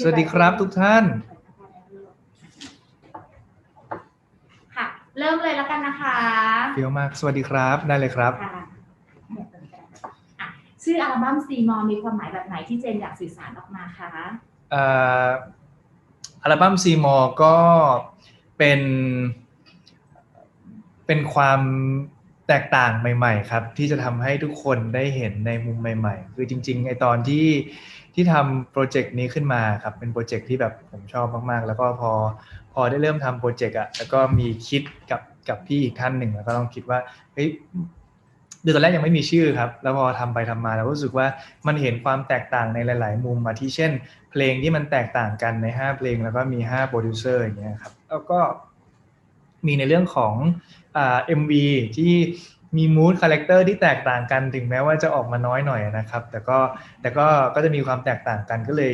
สวัสดีครับทุกท่าน ค่ะ เริ่มเลยแล้วกันนะคะเฟี้ยวมาก สวัสดีครับ ได้เลยครับ ค่ะอะชื่ออัลบั้มซีมอมีความหมายแบบไหนที่เจนอยากสื่อสารออกมาคะเอ่ออัลบั้มซีมอก็เป็น เป็นความแตกต่างใหม่ ๆ ครับ ที่จะทำให้ทุกคนได้เห็นในมุมใหม่ ๆ คือจริง ๆ ไอตอนที่ ที่ทำโปรเจกต์นี้ขึ้นมาครับเป็นโปรเจกต์ที่แบบผมชอบมากๆ แล้วก็พอพอได้เริ่มทำโปรเจกต์อะแล้วก็มีคิดกับกับพี่อีกท่านหนึ่งแล้วก็ต้องคิดว่าเฮ้ยคือตอนแรกยังไม่มีชื่อครับ แล้วพอทำไปทำมาเราก็รู้สึกว่ามันเห็นความแตกต่างในหลาย ๆ มุมมาที่เช่น เพลงที่มันแตกต่างกันใน 5 เพลงแล้วก็มี 5 โปรดิวเซอร์อย่างเงี้ยครับแล้วก็มีในเรื่องของเอ่า MV ที่ มีมูดคาแรคเตอร์ที่แตกต่างกันถึงแม้ว่าจะออกมาน้อยหน่อยนะครับ แต่ก็แต่ก็ก็จะมีความแตกต่างกันก็เลย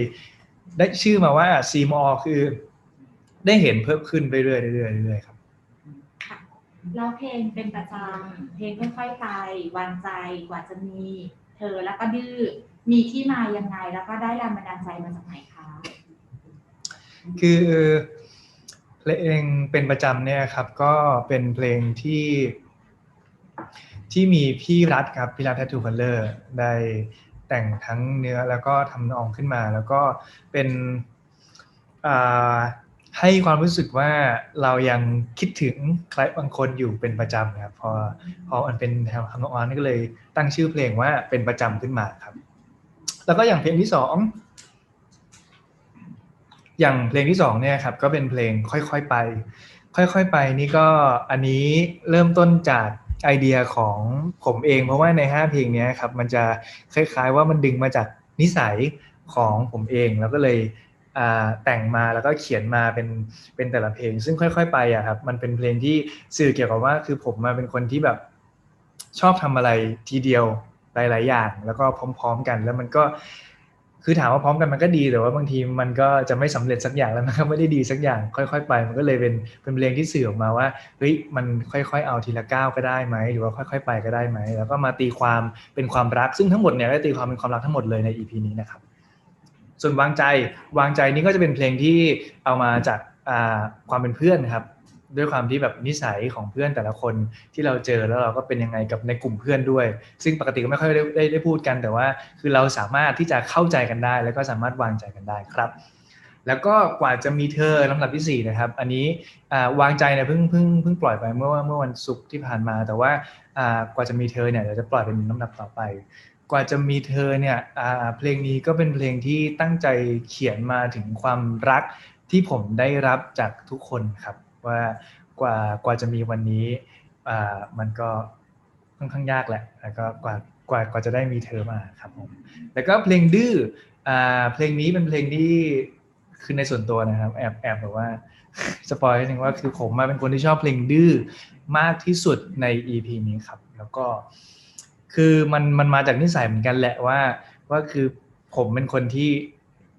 ได้ชื่อมาว่าซีมอคือ ได้เห็นเพิ่มขึ้นเรื่อยๆเรื่อยๆเรื่อยๆครับค่ะแล้วเพลงเป็นประจำเพลงค่อยๆไปวางใจกว่าจะมี เธอแล้วก็ดื้อมีที่มายังไงแล้วก็ได้แรงบันดาลใจมาจากไหนคะคือเพลงเป็นประจำเนี่ยครับ ก็เป็นเพลงที่ ที่มีพี่รัฐครับพี่รัฐแททูคัลเลอร์ได้แต่งทั้งเนื้อแล้วก็ทำนองขึ้นมา แล้วก็เป็นให้ความรู้สึกว่าเรายังคิดถึงใครบางคนอยู่เป็นประจำครับพอพอมันเป็นทำนองนั้นก็เลยตั้งชื่อเพลงว่าเป็นประจำขึ้นมาครับ แล้วก็อย่างเพลงที่สองอย่างเพลงที่สองเนี่ยครับก็เป็นเพลงค่อยๆไป ค่อยๆไปนี่ก็อันนี้เริ่มต้นจาก ไอเดียของผมเอง เพราะว่าใน 5 เพลงนี้ครับมันจะคล้ายๆว่ามันดึงมาจากนิสัยของผมเอง แล้วก็เลยแต่งมาแล้วก็เขียนมาเป็นเป็นแต่ละเพลง ซึ่งค่อย ๆ ไปอะครับมันเป็นเพลงที่สื่อเกี่ยวกับว่าคือผมมาเป็นคนที่แบบชอบทำอะไรทีเดียวหลาย ๆ อย่าง แล้วก็พร้อม ๆ กัน แล้วมันก็ คือถามว่าพร้อมกันมันก็ดีแต่ว่าบางทีมันก็จะไม่สำเร็จสักอย่างแล้วมันก็ไม่ได้ดีสักอย่าง ค่อย ๆ ไป มันก็เลยเป็นเป็นเพลงที่สื่อออกมาว่าเฮ้ยมันค่อย ๆ เอาทีละก้าวก็ได้ไหมหรือว่าค่อย ๆ ไปก็ได้ไหมแล้วก็มาตีความเป็นความรักซึ่งทั้งหมดเนี่ยก็ตีความเป็นความรักทั้งหมดเลยใน EP นี้นะครับส่วนวางใจวางใจนี่ก็จะเป็นเพลงที่เอามาจากความเป็นเพื่อนครับ ด้วยความที่แบบนิสัยของเพื่อนแต่ละคนที่เราเจอแล้วเราก็เป็นยังไงกับในกลุ่มเพื่อนด้วย ซึ่งปกติก็ไม่ค่อยได้ได้ได้พูดกันแต่ว่า คือเราสามารถที่จะเข้าใจกันได้ แล้วก็สามารถวางใจกันได้ครับ แล้วก็กว่าจะมีเธอลำดับที่สี่นะครับ อันนี้วางใจเนี่ยเพิ่งเพิ่งเพิ่งปล่อยไปเมื่อเมื่อวันศุกร์ที่ผ่านมา แต่ว่ากว่าจะมีเธอเนี่ยเดี๋ยวจะปล่อยเป็นลำดับต่อไปกว่าจะมีเธอเนี่ยเพลงนี้ก็เป็นเพลงที่ตั้งใจเขียนมาถึงความรักที่ผมได้รับจากทุกคนครับ ว่ากว่ากว่าจะมีวันนี้มันก็ค่อนข้างยากแหละแล้วก็กว่ากว่ากว่าจะได้มีเธอมาครับผมแล้วก็เพลงดื้อเพลงนี้เป็นเพลงที่คือในส่วนตัวนะครับ แอบแอบแบบว่าสปอยนิดนึงว่าคือผมมาเป็นคนที่ชอบเพลงดื้อมากที่สุดใน EP นี้ครับ แล้วก็ คือมันมันมาจากนิสัยเหมือนกันแหละว่า ว่าคือผมเป็นคนที่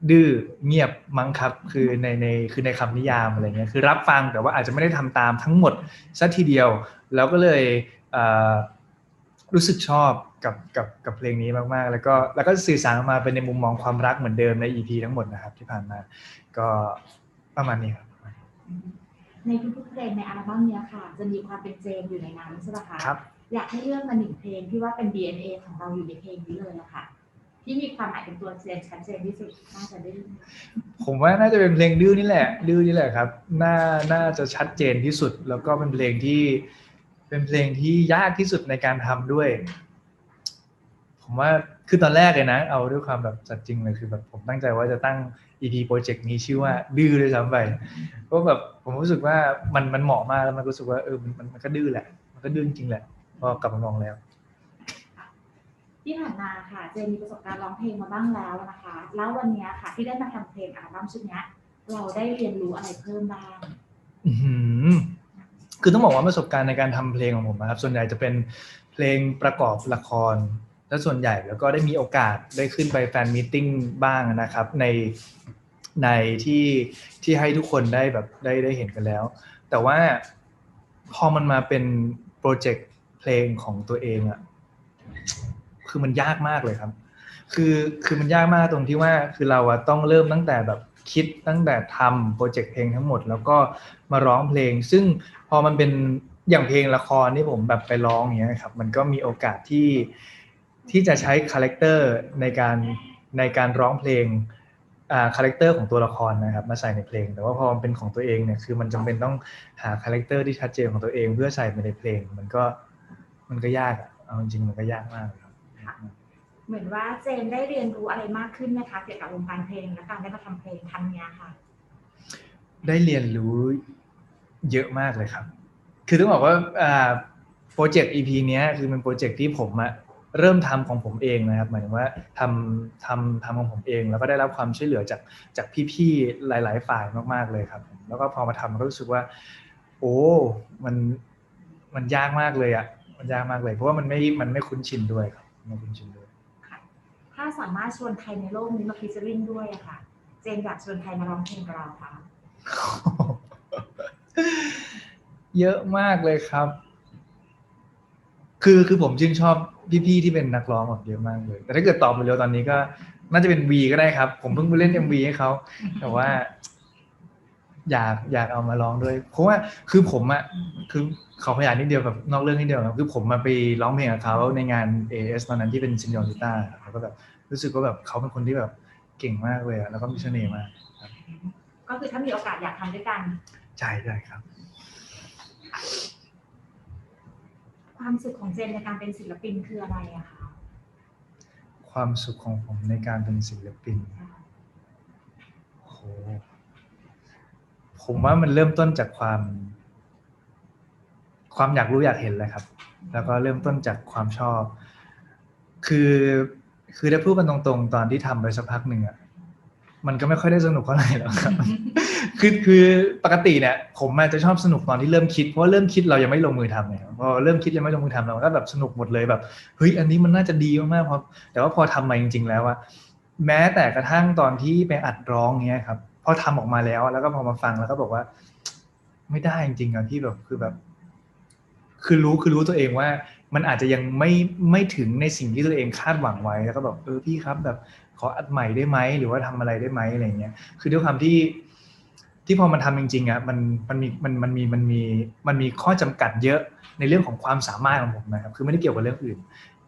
ดื้อเงียบมั้งครับ คือในในคือในคำนิยามอะไรเงี้ยคือรับฟังแต่ว่าอาจจะไม่ได้ทำตามทั้งหมดซะทีเดียว แล้วก็เลยเอ่อรู้สึกชอบกับกับกับเพลงนี้มากๆ แล้วก็แล้วก็สื่อสารออกมาเป็นในมุมมองความรักเหมือนเดิมใน EP ทั้งหมดนะครับที่ผ่านมา ก็ประมาณนี้ครับในทุกๆเพลงในอัลบั้มเนี้ยค่ะ จะมีความเป็นเจมส์อยู่ในนั้นใช่ไหมคะครับอยากให้เลือกมาหนึ่งเพลงที่ว่าเป็น DNA ของเราอยู่ในเพลงนี้เลยอะค่ะ ที่มีความหมายเป็นตัวเจมส์ชัดเจนที่สุดน่าจะได้ผมว่าน่าจะเป็นเพลงดื้อนี่แหละ ดื้อนี่แหละครับ น่าน่าจะชัดเจนที่สุด แล้วก็เป็นเพลงที่ เป็นเพลงที่ยากที่สุดในการทำด้วย ผมว่าคือตอนแรกเลยนะ เอาด้วยความแบบจัดจริงเลยคือแบบผมตั้งใจว่าจะตั้ง EP โปรเจกต์นี้ชื่อว่าดื้อเลยซ้ำไปเพราะแบบผมรู้สึกว่ามันมันเหมาะมากแล้วมันรู้สึกว่าเออมันมันก็ดื้อแหละ มันก็ดื้อจริงแหละพอกลับมามองแล้ว ที่ผ่านมาค่ะเจนมีประสบการณ์ร้องเพลงมาบ้างแล้วนะคะ แล้ววันนี้ค่ะ ที่ได้มาทำเพลงอัลบั้มชุดนี้เราได้เรียนรู้อะไรเพิ่มบ้างคือต้องบอกว่าประสบการณ์ในการทำเพลงของผมนะครับ ส่วนใหญ่จะเป็นเพลงประกอบละคร และส่วนใหญ่แล้วก็ได้มีโอกาสได้ขึ้นไปแฟนมิทติ้งบ้างนะครับ ในในที่ที่ให้ทุกคนได้แบบได้ได้เห็นกันแล้ว แต่ว่าพอมันมาเป็นโปรเจกต์เพลงของตัวเองอะ คือมันยากมากเลยครับ คือคือมันยากมากตรงที่ว่าคือเราอะต้องเริ่มตั้งแต่แบบคิดตั้งแต่ทำโปรเจกต์เพลงทั้งหมด แล้วก็มาร้องเพลง ซึ่งพอมันเป็นอย่างเพลงละครที่ผมแบบไปร้องอย่างเงี้ยครับ มันก็มีโอกาสที่ที่จะใช้คาแรคเตอร์ในการในการร้องเพลงคาแรคเตอร์ของตัวละครนะครับมาใส่ในเพลง แต่ว่าพอมันเป็นของตัวเองเนี่ยคือมันจำเป็นต้องหาคาแรคเตอร์ที่ชัดเจนของตัวเอง เพื่อใส่ไปในเพลง มันก็มันก็ยากอะเอาจริงมันก็ยากมากครับ เหมือนว่าเจนได้เรียนรู้อะไรมากขึ้นนะคะเกี่ยวกับวงการเพลงและการได้มาทำเพลงครั้งเนี้ยค่ะ ได้เรียนรู้เยอะมากเลยครับ คือต้องบอกว่าอ่าโปรเจกต์ EP เนี้ยคือเป็นโปรเจกต์ที่ผมอะเริ่มทำของผมเองนะครับหมายถึงว่าทำทำทำของผมเอง แล้วก็ได้รับความช่วยเหลือจากจากพี่ๆหลาย ๆ ฝ่ายมากๆเลยครับ แล้วก็พอมาทำก็รู้สึกว่า โอ้มันมันยากมากเลยอะมันยากมากเลย เพราะว่ามันไม่มันไม่คุ้นชินด้วยครับไม่คุ้นชินด้วย ถ้าสามารถชวนใครในโลกนี้มาฟิชเชอริงด้วยอะค่ะ เจนอยากชวนใครมาร้องเพลงกับเราคะเยอะมากเลยครับ คือคือผมชื่นชอบพี่ๆที่เป็นนักร้องแบบเยอะมากเลย แต่ถ้าเกิดตอบไปเร็วตอนนี้ก็ น่าจะเป็นวีก็ได้ครับ ผมเพิ่งไปเล่น MV ให้เขาแต่ว่า อยากอยากเอามาร้องด้วย เพราะว่าคือผมอะคือเขาพยายามนิดเดียวแบบนอกเรื่องนิดเดียวครับคือผมมาไปร้องเพลงกับเขาในงาน AS ตอนนั้นที่เป็นซินยอริต้าแล้วก็แบบรู้สึกว่าแบบเขาเป็นคนที่แบบเก่งมากเลยอะแล้วก็มีเสน่ห์มากก็คือถ้ามีโอกาสอยากทำด้วยกันใช่ใช่ครับ ความสุขของเจนในการเป็นศิลปินคืออะไรอะคะความสุขของผมในการเป็นศิลปินโห ผมว่ามันเริ่มต้นจากความ ความอยากรู้อยากเห็นเลยครับ แล้วก็เริ่มต้นจากความชอบ คือคือได้พูดกันตรงๆ ตอนที่ทำไปสักพักหนึ่งอะมันก็ไม่ค่อยได้สนุกเท่าไหร่หรอกครับ คือคือปกติเนี่ย ผมอาจจะชอบสนุกตอนที่เริ่มคิดเพราะเริ่มคิดเรายังไม่ลงมือทำเนี่ยพอเริ่มคิดยังไม่ลงมือทำเราก็แบบสนุกหมดเลยแบบเฮ้ยอันนี้มันน่าจะดีมากๆพอแต่ว่าพอทำมาจริง ๆ แล้วอะแม้แต่กระทั่งตอนที่ไปอัดร้องเงี้ยครับ อทำออกมาแล้ว แล้วก็พอมาฟังแล้วก็บอกว่า ไม่ได้จริงๆอะที่แบบคือแบบ คือรู้คือรู้ตัวเองว่า มันอาจจะยังไม่ไม่ถึงในสิ่งที่ตัวเองคาดหวังไว้แล้วก็แบบเออพี่ครับ แบบขออัดใหม่ได้ไหมหรือว่าทำอะไรได้ไหมอะไรเงี้ย คือด้วยความที่ที่พอมันทำจริงๆอะมันมันมีมันมันมีมันมีมันมีข้อจำกัดเยอะในเรื่องของความสามารถของผมนะครับ คือไม่ได้เกี่ยวกับเรื่องอื่น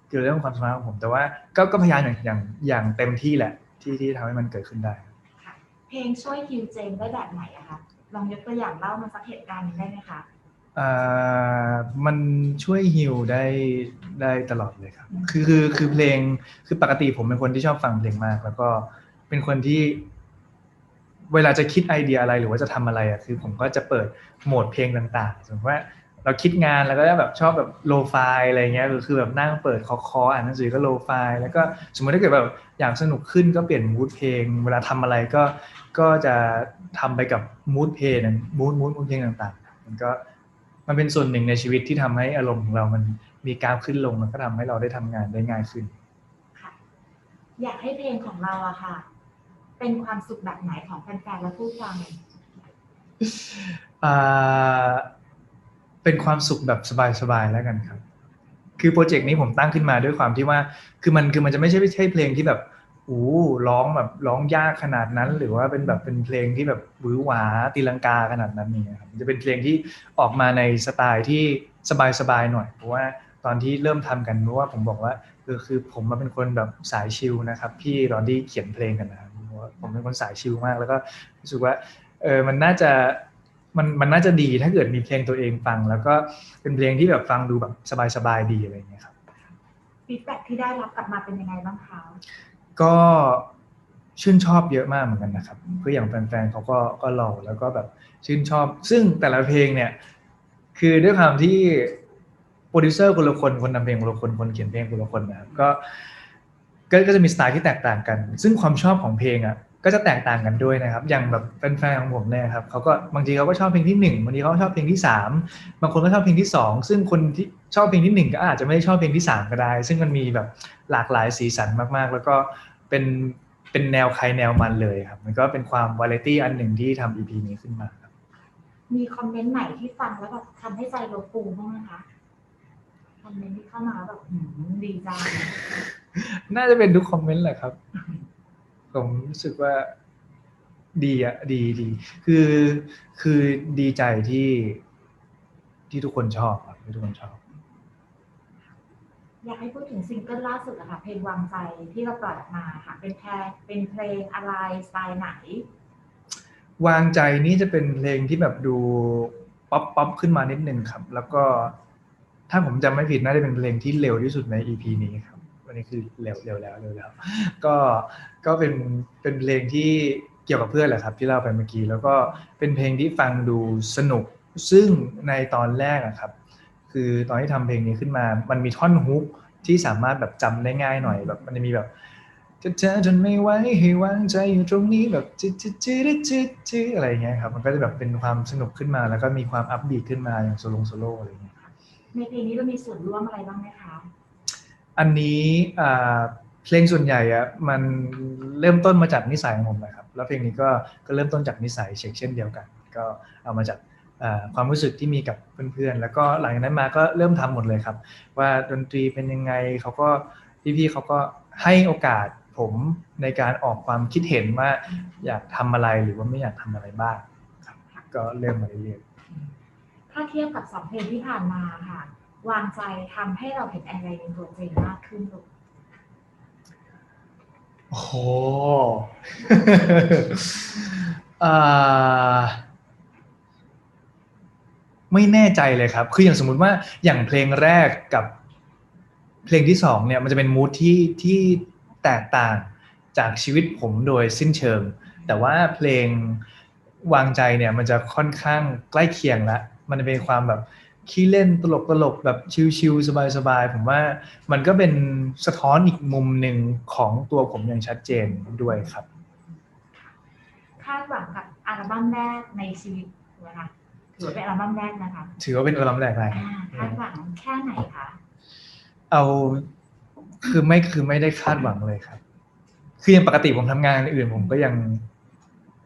เกี่ยวกับเรื่องความสามารถของผม แต่ว่าก็ก็พยายามอย่างอย่างอย่างเต็มที่แหละที่ที่ทำให้มันเกิดขึ้นได้ เพลงช่วยฮิวเจนได้แบบไหนอะคะลองยกตัวอย่างเล่ามาสักเหตุการณ์หนึ่งได้ไหมคะอ่ามันช่วยฮิลได้ได้ตลอดเลยครับ คือคือคือเพลงคือปกติผมเป็นคนที่ชอบฟังเพลงมาก แล้วก็เป็นคนที่ เวลาจะคิดไอเดียอะไรหรือว่าจะทำอะไรอะคือ ผมก็จะเปิดโหมดเพลงต่างๆสมมติว่า เราคิดงานแล้วก็แบบชอบแบบโลไฟอะไรเงี้ยคือแบบนั่งเปิดคอคออ่านหนังสือก็โลไฟแล้วก็สมมติถ้าเกิดแบบอยากสนุกขึ้นก็เปลี่ยนมูดเพลง เวลาทำอะไรก็ก็จะทำไปกับมูดเพลงมูดมูดมูดเพลงต่างๆ มันก็มันเป็นส่วนหนึ่งในชีวิตที่ทำให้อารมณ์ของเรามันมีกราฟขึ้นลงแล้วก็ทำให้เราได้ทำงานได้ง่ายขึ้นค่ะอยากให้เพลงของเราอะค่ะ เป็นความสุขแบบไหนของแฟนๆและผู้ฟังอ่า เป็นความสุขแบบสบายๆแล้วกันครับ คือโปรเจกต์นี้ผมตั้งขึ้นมาด้วยความที่ว่า คือมันคือมันจะไม่ใช่ไม่ใช่เพลงที่แบบอู้ร้องแบบร้องยากขนาดนั้น หรือว่าเป็นแบบเป็นเพลงที่แบบหวือหวาตีลังกาขนาดนั้นนี่ครับจะเป็นเพลงที่ออกมาในสไตล์ที่สบายๆหน่อยเพราะว่าตอนที่เริ่มทำกันเพราะว่าผมบอกว่าคือคือผมมาเป็นคนแบบสายชิลนะครับพี่ตอนที่เขียนเพลงกันนะครับเพราะว่าผมเป็นคนสายชิลมาก แล้วก็รู้สึกว่าเออมันน่าจะ มันมันน่าจะดีถ้าเกิดมีเพลงตัวเองฟัง แล้วก็เป็นเพลงที่แบบฟังดูแบบสบายๆดีอะไรอย่างเงี้ยครับฟีดแบ็ที่ได้รับกลับมาเป็นยังไงบ้างคะก็ชื่นชอบเยอะมากเหมือนกันนะครับคืออย่างแฟนๆเขาก็ก็รอแล้วก็แบบชื่นชอบ ซึ่งแต่ละเพลงเนี่ย คือด้วยความที่โปรดิวเซอร์คนละคนคนทำเพลงคนละคนคนเขียนเพลงคนละคนนะครับก็ก็ก็จะมีสไตล์ที่แตกต่างกัน ซึ่งความชอบของเพลงอะ ก็จะแตกต่างกันด้วยนะครับ อย่างแบบแฟนๆของผมเนี่ยครับเขาก็บางทีเขาก็ชอบเพลงที่หนึ่งบางทีเขาชอบเพลงที่สามบางคนก็ชอบเพลงที่สองซึ่งคนที่ชอบเพลงที่หนึ่งก็อาจจะไม่ได้ชอบเพลงที่สามก็ได้ ซึ่งมันมีแบบหลากหลายสีสันมากๆ แล้วก็เป็นเป็นแนวใครแนวมันเลยครับ มันก็เป็นความวาไรตี้อันหนึ่งที่ทำ EP นี้ขึ้นมาครับ มีคอมเมนต์ไหนที่ฟังแล้วแบบทำให้ใจเราฟูบ้างไหมคะคอมเมนต์ที่เข้ามาแล้วแบบหืมดีจังน่าจะเป็นทุกคอมเมนต์แหละครับ ผมรู้สึกว่าดีอะดีดี คือคือดีใจที่ที่ทุกคนชอบครับที่ทุกคนชอบ อยากให้พูดถึงซิงเกิลล่าสุดอะค่ะ เพลงวางใจที่เราปล่อยออกมาค่ะ เป็นแพลงเป็นเพลงอะไรสไตล์ไหน วางใจนี่จะเป็นเพลงที่แบบดูป๊อปป๊อปขึ้นมานิดนึงครับ แล้วก็ถ้าผมจำไม่ผิดน่าจะเป็นเพลงที่เร็วที่สุดใน EP นี้ครับ วันนี้คือเร็วเร็วแล้วเร็วแล้วก็ก็เป็นเป็นเพลงที่เกี่ยวกับเพื่อนแหละครับที่เล่าไปเมื่อกี้แล้วก็เป็นเพลงที่ฟังดูสนุก ซึ่งในตอนแรกอะครับ คือตอนที่ทำเพลงนี้ขึ้นมา มันมีท่อนฮุกที่สามารถแบบจำได้ง่ายหน่อยแบบมันจะมีแบบจะเจอจนไม่ไหวให้วางใจอยู่ตรงนี้แบบจิจิจิจิจิอะไรเงี้ยครับมันก็จะแบบเป็นความสนุกขึ้นมา แล้วก็มีความอัพบีทขึ้นมาอย่างโซโลโซโล่อะไรอย่างเงี้ยในเพลงนี้เรามีส่วนร่วมอะไรบ้างไหมคะ อันนี้เพลงส่วนใหญ่อะมันเริ่มต้นมาจากนิสัยของผมนะครับ แล้วเพลงนี้ก็ก็เริ่มต้นจากนิสัยเชกเช่นเดียวกัน ก็เอามาจากความรู้สึกที่มีกับเพื่อนๆ แล้วก็หลังจากนั้นมาก็เริ่มทำหมดเลยครับ ว่าดนตรีเป็นยังไงเขาก็พี่ๆเขาก็ให้โอกาสผมในการออกความคิดเห็นว่าอยากทำอะไรหรือว่าไม่อยากทำอะไรบ้างครับก็เริ่มมาเรื่อยๆถ้าเทียบกับสองเพลงที่ผ่านมาค่ะ วางใจทำให้เราเห็นอะไรในตัวเจนมากขึ้นลูกโอ้โหอ่าไม่แน่ใจเลยครับ คืออย่างสมมุติว่าอย่างเพลงแรกกับเพลงที่สองเนี่ยมันจะเป็นมูทที่ที่แตกต่างจากชีวิตผมโดยสิ้นเชิง แต่ว่าเพลงวางใจเนี่ยมันจะค่อนข้างใกล้เคียงละ มันเป็นความแบบ ขี้เล่นตลกตลกๆแบบชิลๆสบายๆ ผมว่ามันก็เป็นสะท้อนอีกมุมหนึ่งของตัวผมอย่างชัดเจนด้วยครับ คาดหวังกับอัลบั้มแรกในชีวิตถูกไหมคะถือว่าเป็นอัลบั้มแรกนะคะ ถือว่าเป็นอัลบั้มแรกเลยอ่าคาดหวังแค่ไหนคะ เอาคือไม่คือไม่ได้คาดหวังเลยครับ คืออย่างปกติผมทำงานอื่น ผมก็ยัง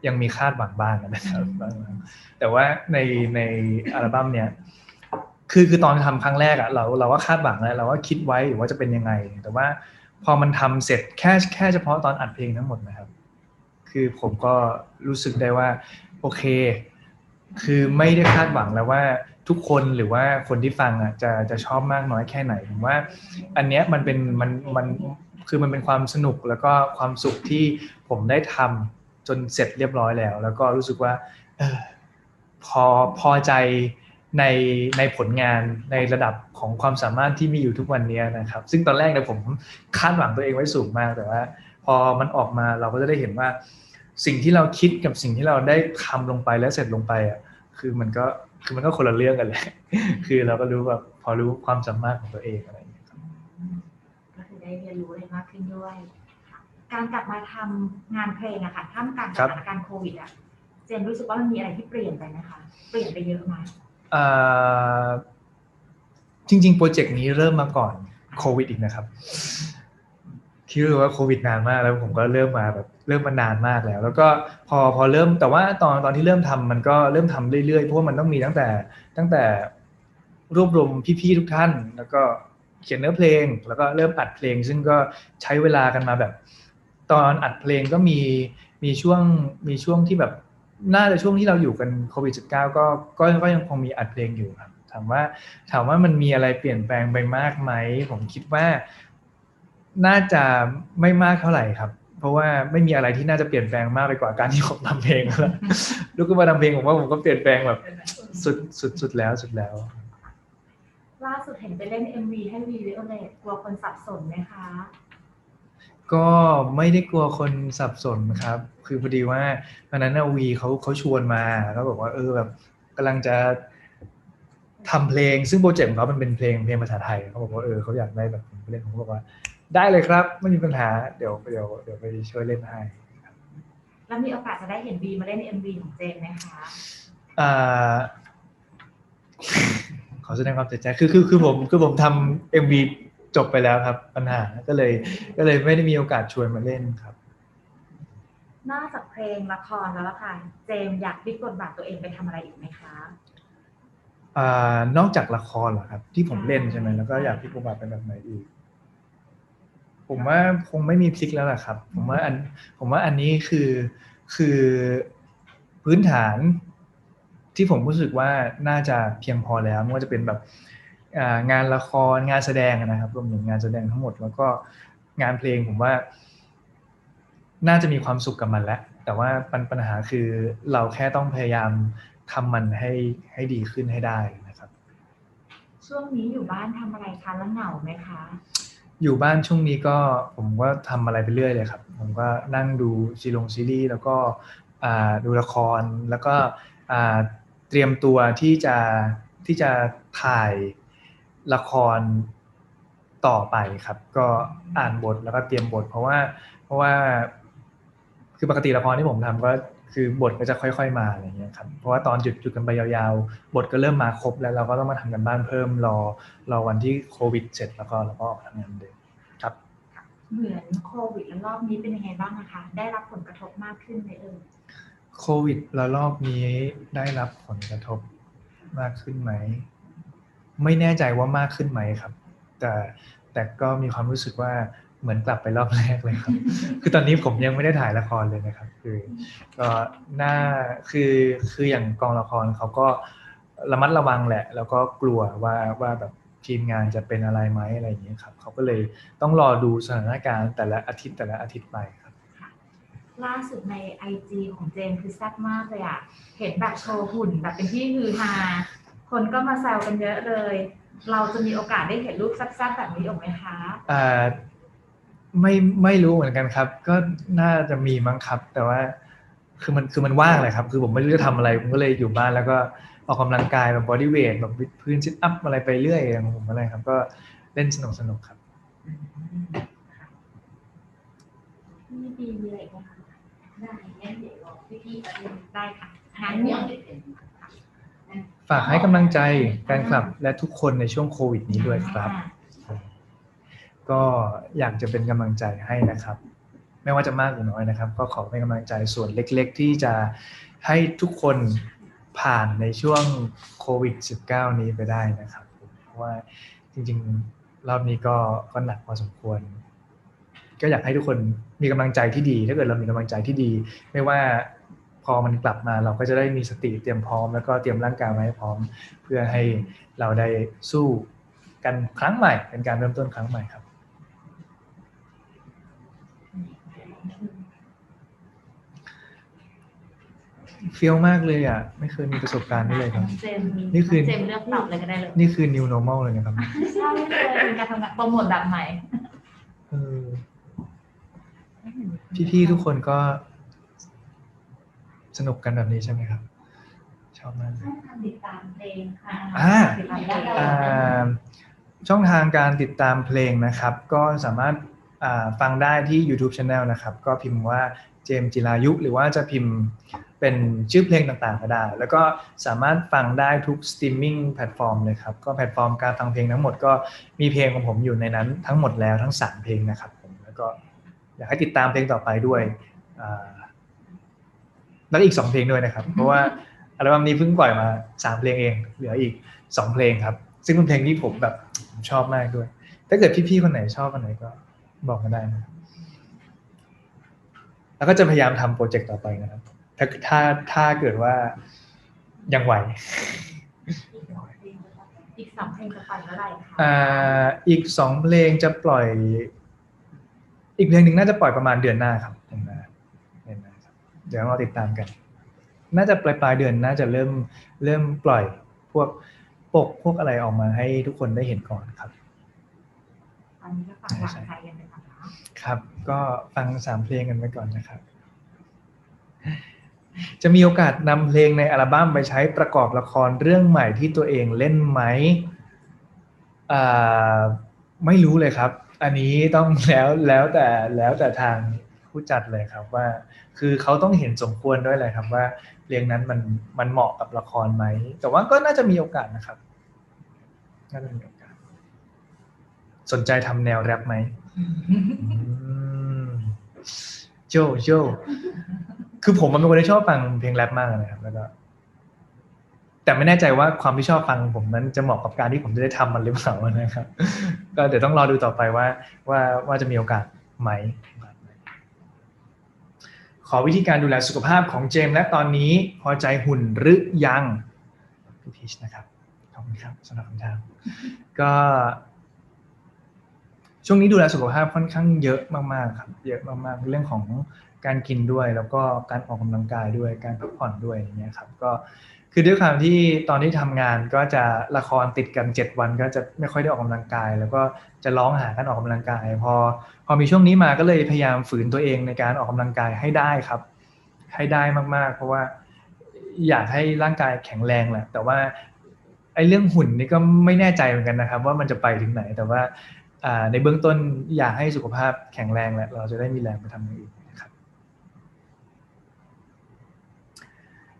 ยังมีคาดหวังบ้างนะครับบ้างแต่ว่าในในอัลบั้มเนี้ย คือคือตอนทำครั้งแรกอะเราเราก็คาดหวังแล้วเราก็คิดไว้ว่าจะเป็นยังไง แต่ว่าพอมันทำเสร็จแค่แค่เฉพาะตอนอัดเพลงทั้งหมดนะครับ คือผมก็รู้สึกได้ว่า โอเค คือไม่ได้คาดหวังแล้วว่าทุกคนหรือว่าคนที่ฟังอะจะจะชอบมากน้อยแค่ไหนผมว่า อันเนี้ยมันเป็นมันมันคือมันเป็นความสนุกแล้วก็ความสุขที่ผมได้ทำจนเสร็จเรียบร้อยแล้ว แล้วก็รู้สึกว่า เออพอพอใจ ในในผลงานในระดับของความสามารถที่มีอยู่ทุกวันนี้นะครับ ซึ่งตอนแรกเนี่ยผมคาดหวังตัวเองไว้สูงมากแต่ว่า พอมันออกมาเราก็จะได้เห็นว่า สิ่งที่เราคิดกับสิ่งที่เราได้ทำลงไปและเสร็จลงไปอะคือมันก็คือมันก็คนละเรื่องกันเลยคือเราก็รู้แบบพอรู้ความสามารถของตัวเองอะไรอย่างเงี้ยก็คือได้เรียนรู้อะไรมากขึ้นด้วย การกลับมาทำงานเพลงอะค่ะท่ามกลางสถานการณ์โควิดอะเจนรู้สึกว่ามันมีอะไรที่เปลี่ยนไปไหมคะเปลี่ยนไปเยอะไหม จริงๆ โปรเจกต์นี้เริ่มมาก่อนโควิดอีกนะครับคิดว่าโควิดนานมากแล้วผมก็เริ่มมาแบบเริ่มมานานมากแล้ว แล้วก็พอพอเริ่มแต่ว่าตอนตอนที่เริ่มทำมันก็เริ่มทำเรื่อยๆเพราะมันต้องมีตั้งแต่ตั้งแต่รวบรวมพี่ๆทุกท่าน แล้วก็เขียนเนื้อเพลง แล้วก็เริ่มอัดเพลง ซึ่งก็ใช้เวลากันมาแบบ ตอนอัดเพลงก็มีมีช่วงมีช่วงที่แบบ น่าจะช่วงที่เราอยู่กันโควิด -19 ก็ก็ก็ยังคงมีอัดเพลงอยู่ครับ ถามว่าถามว่ามันมีอะไรเปลี่ยนแปลงไปมากไหม ผมคิดว่าน่าจะไม่มากเท่าไหร่ครับ เพราะว่าไม่มีอะไรที่น่าจะเปลี่ยนแปลงมากไปกว่าการที่ผมทำเพลงแล้วลุกขึ้นมาทำเพลงผมว่าผมก็เปลี่ยนแปลงแบบสุดสุดสุดแล้วสุดแล้วล่าสุดเห็นไปเล่น MV ให้วีวิโอเลตกลัวคนสับสนไหมคะ ก็ไม่ได้กลัวคนสับสนครับ คือพอดีว่าตอนนั้นนาวีเขาเขาชวนมาแล้วบอกว่าเออแบบกำลังจะทำเพลง ซึ่งโปรเจกต์ของเขามันเป็นเพลงเพลงภาษาไทยเขาบอกว่าเออเขาอยากได้แบบผมไปเล่นผมก็บอกว่า ได้เลยครับ ไม่มีปัญหาเดี๋ยวเดี๋ยวเดี๋ยวไปช่วยเล่นให้แล้วมีโอกาสจะได้เห็นวีมาเล่น MV ของเจนไหมคะอ่าขอแสดงความเสียใจคือคือคือผมคือผมทำเอ็มวี จบไปแล้วครับ ปัญหาก็เลย ก็เลยไม่ได้มีโอกาสชวนมาเล่นครับ นอกจากเพลงละครแล้วอะค่ะเจมส์อยากพลิกบทบาทตัวเองไปทำอะไรอีกไหมคะอ่านอกจากละครเหรอครับ ที่ผมเล่นใช่ไหมแล้วก็อยากพิกบาทเป็นแบบไหนอีก ผมว่าคงไม่มีพลิกแล้วล่ะครับ ผมว่าอัน ผมว่าอันนี้คือคือพื้นฐานที่ผมรู้สึกว่าน่าจะเพียงพอแล้วไม่ว่าจะเป็นแบบอ่า งานละครงานแสดงนะครับ รวมถึงงานแสดงทั้งหมด แล้วก็งานเพลงผมว่า น่าจะมีความสุขกับมันแล้วแต่ว่าปัญปัญหาคือเราแค่ต้องพยายามทำมันให้ให้ดีขึ้นให้ได้นะครับ ช่วงนี้อยู่บ้านทำอะไรคะแล้วเหงาไหมคะ อยู่บ้านช่วงนี้ก็ผมก็ทำอะไรไปเรื่อยเลยครับ ผมก็นั่งดูซีลงซีรีส์แล้วก็อ่าดูละครแล้วก็อ่าเตรียมตัวที่จะที่จะถ่าย ละครต่อไปครับ ก็อ่านบทแล้วก็เตรียมบท เพราะว่าเพราะว่า คือปกติละครที่ผมทำก็คือบทก็จะค่อย ๆ มาอะไรเงี้ยครับเพราะว่าตอนหยุดหยุดกันไปยาวๆ บทก็เริ่มมาครบแล้วเราก็ต้องมาทำกันบ้านเพิ่มรอรอวันที่โควิดเสร็จแล้วก็เราก็ออกทำงานเดิมครับเหมือนโควิดแล้วรอบนี้เป็นยังไงบ้างนะคะ ได้รับผลกระทบมากขึ้นไหมเอ่ยโควิดระลอกนี้ได้รับผลกระทบมากขึ้นไหม ไม่แน่ใจว่ามากขึ้นไหมครับ แต่แต่ก็มีความรู้สึกว่าเหมือนกลับไปรอบแรกเลยครับ คือตอนนี้ผมยังไม่ได้ถ่ายละครเลยนะครับ คือก็น่าคือคืออย่างกองละครเขาก็ระมัดระวังแหละ แล้วก็กลัวว่าว่าแบบทีมงานจะเป็นอะไรไหมอะไรอย่างเงี้ยครับเขาก็เลยต้องรอดูสถานการณ์แต่ละอาทิตย์แต่ละอาทิตย์ไปครับ ล่าสุดในไอจีของเจมคือแซ่บมากเลยอะเห็นแบบโชว์หุ่นแบบเป็นที่ฮือฮา คนก็มาแซวกันเยอะเลย เราจะมีโอกาสได้เห็นรูปแซ่บๆแบบนี้ออกไหมคะอ่าไม่ไม่รู้เหมือนกันครับ ก็น่าจะมีมั้งครับ แต่ว่าคือมันคือมันว่างเลยครับ คือผมไม่รู้จะทำอะไรผมก็เลยอยู่บ้านแล้วก็ออกกำลังกายแบบบอดี้เวทแบบวิดพื้นซิทอัพอะไรไปเรื่อยของผมอะไรครับ ก็เล่นสนุกสนุกๆครับพี่ดีมีอะไรบ้างคะได้งั้นเดี๋ยวรอพี่ๆแป๊บนึงได้ค่ะงางานนม่ม่ววงงเด็ดเด่น ฝากให้กำลังใจแฟนคลับและทุกคนในช่วงโควิดนี้ด้วยครับ ก็อยากจะเป็นกำลังใจให้นะครับ ไม่ว่าจะมากหรือน้อยนะครับ ก็ขอเป็นกำลังใจส่วนเล็ก ๆ ที่จะให้ทุกคนผ่านในช่วงโควิด -19 นี้ไปได้นะครับเพราะว่าจริงๆ รอบนี้ก็ก็หนักพอสมควร ก็อยากให้ทุกคนมีกำลังใจที่ดี ถ้าเกิดเรามีกำลังใจที่ดี ไม่ว่า พอมันกลับมาเราก็จะได้มีสติเตรียมพร้อม แล้วก็เตรียมร่างกายไว้ให้พร้อม เพื่อให้เราได้สู้กันครั้งใหม่ เป็นการเริ่มต้นครั้งใหม่ครับเฟี้ยวมากเลยอะ ไม่เคยมีประสบการณ์นี้เลยครับเจมส์มีนี่คือเจมส์เลือกตอบเลยก็ได้เลย นี่คือ new normal เลยนะครับใช่เลยเป็นการทำงานโปรโมทแบบใหม่เออพี่ๆทุกคนก็ สนุกกันแบบนี้ใช่ไหมครับ ชอบมากเลยช่องทางติดตามเพลงค่ะอ่าติดตามได้อ่าช่องทางการติดตามเพลงนะครับ ก็สามารถอ่าฟังได้ที่ YouTube Channel นะครับ ก็พิมพ์ว่าเจมส์จิรายุ หรือว่าจะพิมพ์เป็นชื่อเพลงต่างๆก็ได้ แล้วก็สามารถฟังได้ทุกสตรีมมิ่งแพลตฟอร์มเลยครับ ก็แพลตฟอร์มการฟังเพลงทั้งหมดก็มีเพลงของผมอยู่ในนั้นทั้งหมดแล้วทั้ง 3 เพลงนะครับผมแล้วก็อยากให้ติดตามเพลงต่อไปด้วยอ่า แล้วอีก2เพลงด้วยนะครับ เพราะว่าอัลบั้มนี้เพิ่งปล่อยมา3เพลงเอง เหลืออีก2เพลงครับ ซึ่งเป็นเพลงที่ผมแบบผมชอบมากด้วย ถ้าเกิดพี่ๆคนไหนชอบคนไหนก็บอกมาได้นะแล้วก็จะพยายามทำโปรเจกต์ต่อไปนะครับ ถ้าถ้าถ้าเกิดว่ายังไหวอีกสองเพลงจะปล่อยเมื่อไหร่คะอ่าอีกสองเพลงจะปล่อย อีกเพลงหนึ่งน่าจะปล่อยประมาณเดือนหน้าครับเดือนหน้าเดือนหน้าครับ เดี๋ยวเราติดตามกัน น่าจะปลายปลายๆเดือนน่าจะเริ่มเริ่มปล่อยพวกปกพวกอะไรออกมาให้ทุกคนได้เห็นก่อนครับตอนนี้ก็ฟังหลังไทยกันไปก่อนเนาะครับ ก็ฟังสามเพลงกันไปก่อนนะครับ จะมีโอกาสนำเพลงในอัลบั้มไปใช้ประกอบละครเรื่องใหม่ที่ตัวเองเล่นไหมอ่าไม่รู้เลยครับ อันนี้ต้องแล้วแล้วแต่แล้วแต่ทาง ผู้จัดเลยครับว่า คือเขาต้องเห็นสมควรด้วยเลยครับว่าเพลงนั้นมันมันเหมาะกับละครไหม แต่ว่าก็น่าจะมีโอกาสนะครับน่าจะมีโอกาส สนใจทำแนวแรปไหมโจโจคือผมมันเป็นคนที่ชอบฟังเพลงแรปมากนะครับ แล้วก็แต่ไม่แน่ใจว่าความที่ชอบฟังผมนั้นจะเหมาะกับการที่ผมจะได้ทำมันหรือเปล่านะครับ ก็เดี๋ยวต้องรอดูต่อไปว่า ว่าว่าจะมีโอกาสไหม ขอวิธีการดูแลสุขภาพของเจมส์และตอนนี้พอใจหุ่นหรือยังพี่พีชนะครับขอบคุณครับสำหรับคำถามก็ช่วงนี้ดูแลสุขภาพค่อนข้างเยอะมากๆครับ เยอะมากๆเรื่องของ การกินด้วย แล้วก็การออกกำลังกายด้วยการพักผ่อนด้วยอย่างเงี้ยครับก็คือด้วยความที่ตอนที่ทำงานก็จะละครติดกันเจ็ดวันก็จะไม่ค่อยได้ออกกำลังกาย แล้วก็จะร้องหาการออกกำลังกาย พอพอมีช่วงนี้มาก็เลยพยายามฝืนตัวเองในการออกกำลังกายให้ได้ครับ ให้ได้มากๆ เพราะว่าอยากให้ร่างกายแข็งแรงแหละแต่ว่าไอ้เรื่องหุ่นนี่ก็ไม่แน่ใจเหมือนกันนะครับ ว่ามันจะไปถึงไหนแต่ว่าอ่าในเบื้องต้นอยากให้สุขภาพแข็งแรงแหละเราจะได้มีแรงไปทำอย่างอื่นนะครับ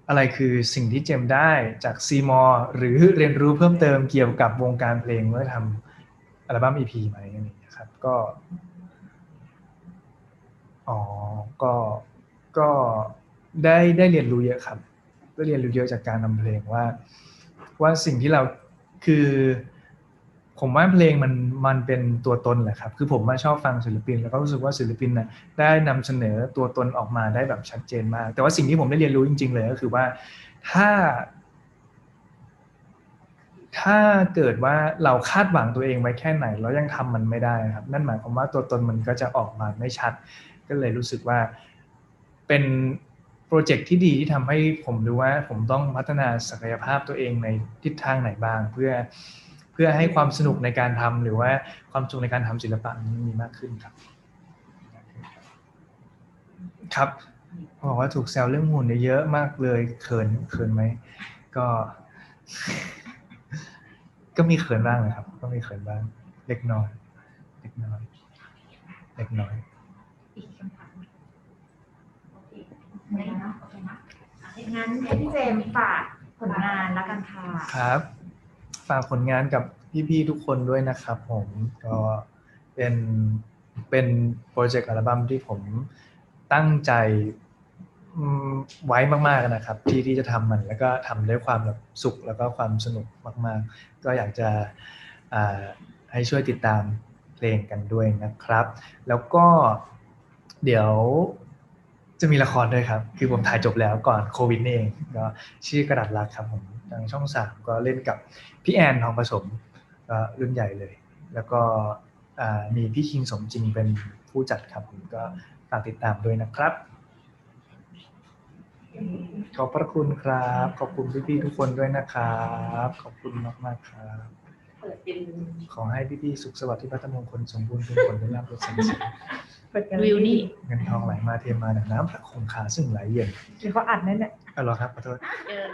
อะไรคือสิ่งที่เจมได้จากซีมอหรือเรียนรู้เพิ่มเติมเกี่ยวกับวงการเพลงเมื่อทำอัลบั้ม EP ไหม่นี้ครับ ก็อ๋อก็ก็ได้ได้เรียนรู้เยอะครับได้เรียนรู้เยอะจากการทำเพลงว่า ว่าสิ่งที่เราคือ ผมว่าเพลงมันมันเป็นตัวตนแหละครับ คือผมมาชอบฟังศิลปิน แล้วก็รู้สึกว่าศิลปินน่ะได้นำเสนอตัวตนออกมาได้แบบชัดเจนมาก แต่ว่าสิ่งที่ผมได้เรียนรู้จริง ๆ เลยก็คือว่าถ้า ถ้าเกิดว่าเราคาดหวังตัวเองไว้แค่ไหน แล้วยังทำมันไม่ได้ครับ นั่นหมายความว่าตัวตนมันก็จะออกมาไม่ชัด ก็เลยรู้สึกว่าเป็นโปรเจกต์ที่ดีที่ทำให้ผมรู้ว่าผมต้องพัฒนาศักยภาพตัวเองในทิศทางไหนบ้างเพื่อ เพื่อให้ความสนุกในการทำหรือว่าความสุขในการทำศิลปะนี้มีมากขึ้นครับ ครับบอกว่าถูกแซวเรื่องหุ่นเนี่ยเยอะมากเลยเขินเขินไหมก็ก็มีเขินบ้างนะครับ ก็มีเขินบ้าง เล็กน้อย เล็กน้อย เล็กน้อยอีกคำถามโอเคไม่ได้เนาะโอเคนะงั้นให้พี่เจมส์ฝากผลงานแล้วกันค่ะ ครับ ฝากผลงานกับพี่ๆทุกคนด้วยนะครับผมก็เป็นเป็นโปรเจกต์อัลบั้มที่ผมตั้งใจไว้มากๆนะครับ ที่ที่จะทำมันแล้วก็ทำด้วยความแบบสุขแล้วก็ความสนุกมาก ๆ ก็อยากจะให้ช่วยติดตามเพลงกันด้วยนะครับ แล้วก็เดี๋ยวจะมีละครด้วยครับ คือผมถ่ายจบแล้วก่อนโควิดนี่เองก็ชื่อกระดาษรักครับผม ทางช่องสามก็เล่นกับพี่แอนทองผสมก็รุ่นใหญ่เลย แล้วก็อ่ามีพี่คิงสมจริงเป็นผู้จัดครับผมก็ฝากติดตามด้วยนะครับ ขอบพระคุณครับ ขอบคุณพี่ๆทุกคนด้วยนะครับ ขอบคุณมากๆครับเปิดเป็นขอให้พี่ๆสุขสวัสดิ์ที่พัฒมงคลสมบูรณ์ทุกคนได้รับรู้สันสิวิวนี่เงินทองไหลมาเทมาดังน้ำพระคงคาซึ่งไหลเย็นเดี๋ยวเขาอัดแน่ๆเอาเหรอครับขอโทษเออ